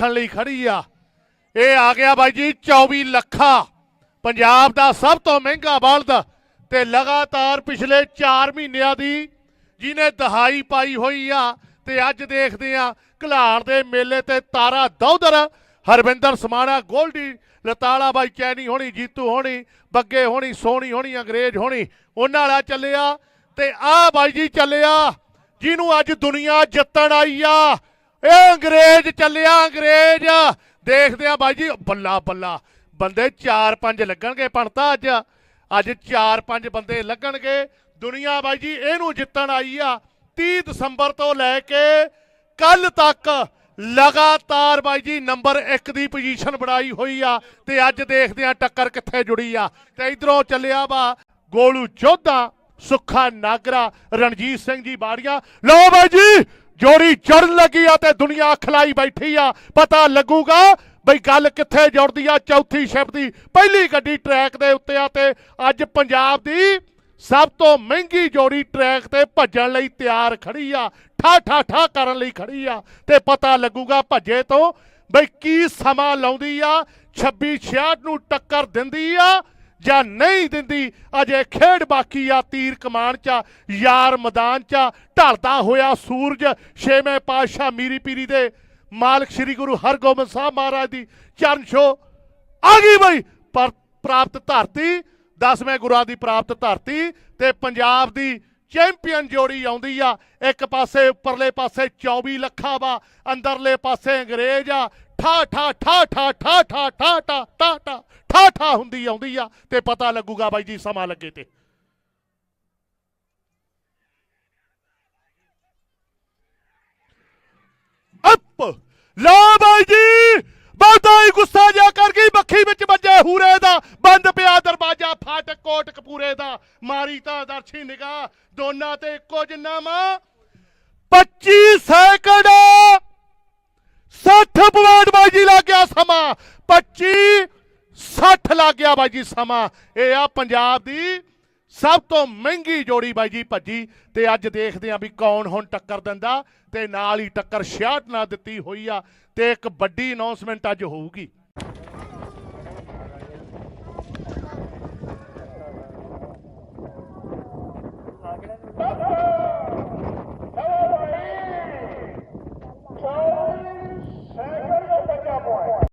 ਰੱਖਣ ਲਈ ਖੜੀ ਆ। ਇਹ ਆ ਗਿਆ ਬਾਈ ਜੀ 24 ਲੱਖਾ। ਪੰਜਾਬ ਦਾ ਸਭ ਤੋਂ ਮਹਿੰਗਾ ਬਲਦ ਤੇ ਲਗਾਤਾਰ ਪਿਛਲੇ 4 ਮਹੀਨਿਆਂ ਦੀ ਜਿਹਨੇ ਦਹਾਈ ਪਾਈ ਹੋਈ ਆ ਤੇ ਅੱਜ ਦੇਖਦੇ ਆ ਘਲਾੜ ਦੇ ਮੇਲੇ ਤੇ ਤਾਰਾ ਦੌਦਰ। ਹਰਵਿੰਦਰ ਸਮਾਣਾ, ਗੋਲਡੀ, ਲਤਾਲਾ ਬਾਈ ਚੈਨੀ ਹੋਣੀ, ਜੀਤੂ ਹੋਣੀ, ਬੱਗੇ ਹੋਣੀ, ਸੋਹਣੀ ਹੋਣੀ, ਅੰਗਰੇਜ਼ ਹੋਣੀ, ਉਹਨਾਂ ਵਾਲਾ ਚੱਲਿਆ ਤੇ ਆ ਬਾਈ ਜੀ ਚੱਲਿਆ, ਜਿਹਨੂੰ ਅੱਜ ਦੁਨੀਆ ਜਿੱਤਣ ਆਈ ਆ। ਇਹ ਅੰਗਰੇਜ਼ ਚੱਲਿਆ, ਅੰਗਰੇਜ਼। ਦੇਖਦੇ ਆ ਬਾਈ ਜੀ, ਬੱਲਾ ਬੱਲਾ। ਬੰਦੇ 4-5 ਲੱਗਣਗੇ ਪਣਤਾ ਅੱਜ। ਅੱਜ 4-5 ਬੰਦੇ ਲੱਗਣਗੇ। ਦੁਨੀਆ ਬਾਈ ਜੀ, ਇਹਨੂੰ ਜਿੱਤਣ ਆਈ ਆ 30 ਦਸੰਬਰ ਤੋਂ ਲੈ ਕੇ ਕੱਲ ਤੱਕ ਲਗਾਤਾਰ ਬਾਈ ਜੀ ਨੰਬਰ 1 ਦੀ ਪੋਜੀਸ਼ਨ ਬਣਾਈ ਹੋਈ ਆ ਤੇ ਅੱਜ ਦੇਖਦੇ ਆ ਟੱਕਰ ਕਿੱਥੇ ਜੁੜੀ ਆ। ਤੇ ਇਧਰੋਂ ਚੱਲਿਆ ਵਾ ਗੋਲੂ ਜੋਧਾ, ਸੁੱਖਾ ਨਾਗਰਾ, ਰਣਜੀਤ ਸਿੰਘ ਜੀ ਬਾੜੀਆਂ। ਲਓ ਬਾਈ ਜੀ ਜੋੜੀ ਚੜਨ ਲੱਗੀ ਆ ਤੇ ਦੁਨੀਆ ਖਲਾਈ ਬੈਠੀ ਆ। ਪਤਾ ਲੱਗੂਗਾ ਬਈ ਗੱਲ ਕਿੱਥੇ ਜੁੜਦੀ ਆ ਚੌਥੀ ਸ਼ਿਫਟ ਦੀ। ਪਹਿਲੀ ਗੱਡੀ ਟਰੈਕ ਦੇ ਉੱਤੇ ਆ ਤੇ ਅੱਜ ਪੰਜਾਬ ਦੀ ਸਭ ਤੋਂ ਮਹਿੰਗੀ ਜੋੜੀ ਟਰੈਕ ਤੇ ਭੱਜਣ ਲਈ ਤਿਆਰ ਖੜੀ ਆ। ਠਾ ਠਾ ਠਾ ਕਰਨ ਲਈ ਖੜੀ ਆ। ਤੇ ਪਤਾ ਲੱਗੂਗਾ ਭੱਜੇ ਤੋਂ ਬਈ ਕੀ ਸਮਾਂ ਲਾਉਂਦੀ ਆ। 26 66 ਨੂੰ ਟੱਕਰ ਦਿੰਦੀ ਆ। ਜਾਂ ਨਹੀਂ ਦਿੰਦੀ ਅਜੇ ਖੇਡ ਬਾਕੀ ਆ ਤੀਰ ਕਮਾਨ ਚਾ ਯਾਰ ਮੈਦਾਨ ਚ ਆ, ਢਲਦਾ ਹੋਇਆ ਸੂਰਜ ਛੇਵੇਂ ਪਾਤਸ਼ਾਹ ਮੀਰੀ ਪੀਰੀ ਦੇ ਮਾਲਕ ਸ੍ਰੀ ਗੁਰੂ ਹਰਗੋਬਿੰਦ ਸਾਹਿਬ ਮਹਾਰਾਜ ਦੀ ਚਰਨ ਛੋ ਆ ਗਈ ਬਈ। ਪਰ ਪ੍ਰਾਪਤ ਧਰਤੀ ਦਸਵੇਂ ਗੁਰਾਂ ਦੀ ਪ੍ਰਾਪਤ ਧਰਤੀ ਤੇ ਪੰਜਾਬ ਦੀ ਚੈਂਪੀਅਨ ਜੋੜੀ ਆਉਂਦੀ ਆ। ਇੱਕ ਪਾਸੇ ਉੱਪਰਲੇ ਪਾਸੇ 24 ਲੱਖਾਂ ਵਾ ਅੰਦਰਲੇ ਪਾਸੇ ਅੰਗਰੇਜ਼ ਆ ਠਾ ਠਾ ਠਾ ਠਾ ਠਾ ਠਾ ਠਾ ਠਾ ਠਾ ਠਾ ਠਾ ਠਾ ਹੁੰਦੀ ਆਉਂਦੀ ਆ ਤੇ ਪਤਾ ਲੱਗੂਗਾ ਬਾਈ ਜੀ ਸਮਾਂ ਲੱਗੇ ਤੇ ਅੱਪ ਲਾ ਬਾਈ ਜੀ ਬਹੁਤਾ ਹੀ ਗੁੱਸਾ ਜਾ ਕਰ ਗਈ ਮੱਖੀ ਵਿੱਚ ਵੱਜੇ ਹੂਰੇ ਦਾ ਬੰਦ ਪਿਆ ਦਰਵਾਜ਼ਾ ਫਾਟਕ ਕੋਟ ਕਪੂਰੇ ਦਾ ਮਾਰੀ ਤਾਂ ਦਰਸ਼ੀ ਨਿਗਾਹ ਦੋਨਾਂ ਤੇ ਇੱਕੋ ਜਿੰਨਾ ਮਾਂ 25 ਸੈਕਿੰਡ 60 ਪੁਆਇੰਟ ਬਾਈ ਜੀ ਲੱਗ ਗਿਆ ਸਮਾਂ 25 60 ਲੱਗ ਗਿਆ ਬਾਈ ਜੀ ਸਮਾਂ। ਇਹ ਆ ਪੰਜਾਬ ਦੀ ਸਭ ਤੋਂ ਮਹਿੰਗੀ ਜੋੜੀ ਬਾਈ ਜੀ ਭੱਜੀ ਤੇ ਅੱਜ ਦੇਖਦੇ ਆ ਵੀ ਕੌਣ ਹੁਣ ਟੱਕਰ ਦਿੰਦਾ ਤੇ ਨਾਲ ਹੀ ਟੱਕਰ 66 ਨਾਲ ਦਿੱਤੀ ਹੋਈ ਆ ਤੇ ਇੱਕ ਵੱਡੀ ਅਨਾਉਂਸਮੈਂਟ ਅੱਜ ਹੋਊਗੀ।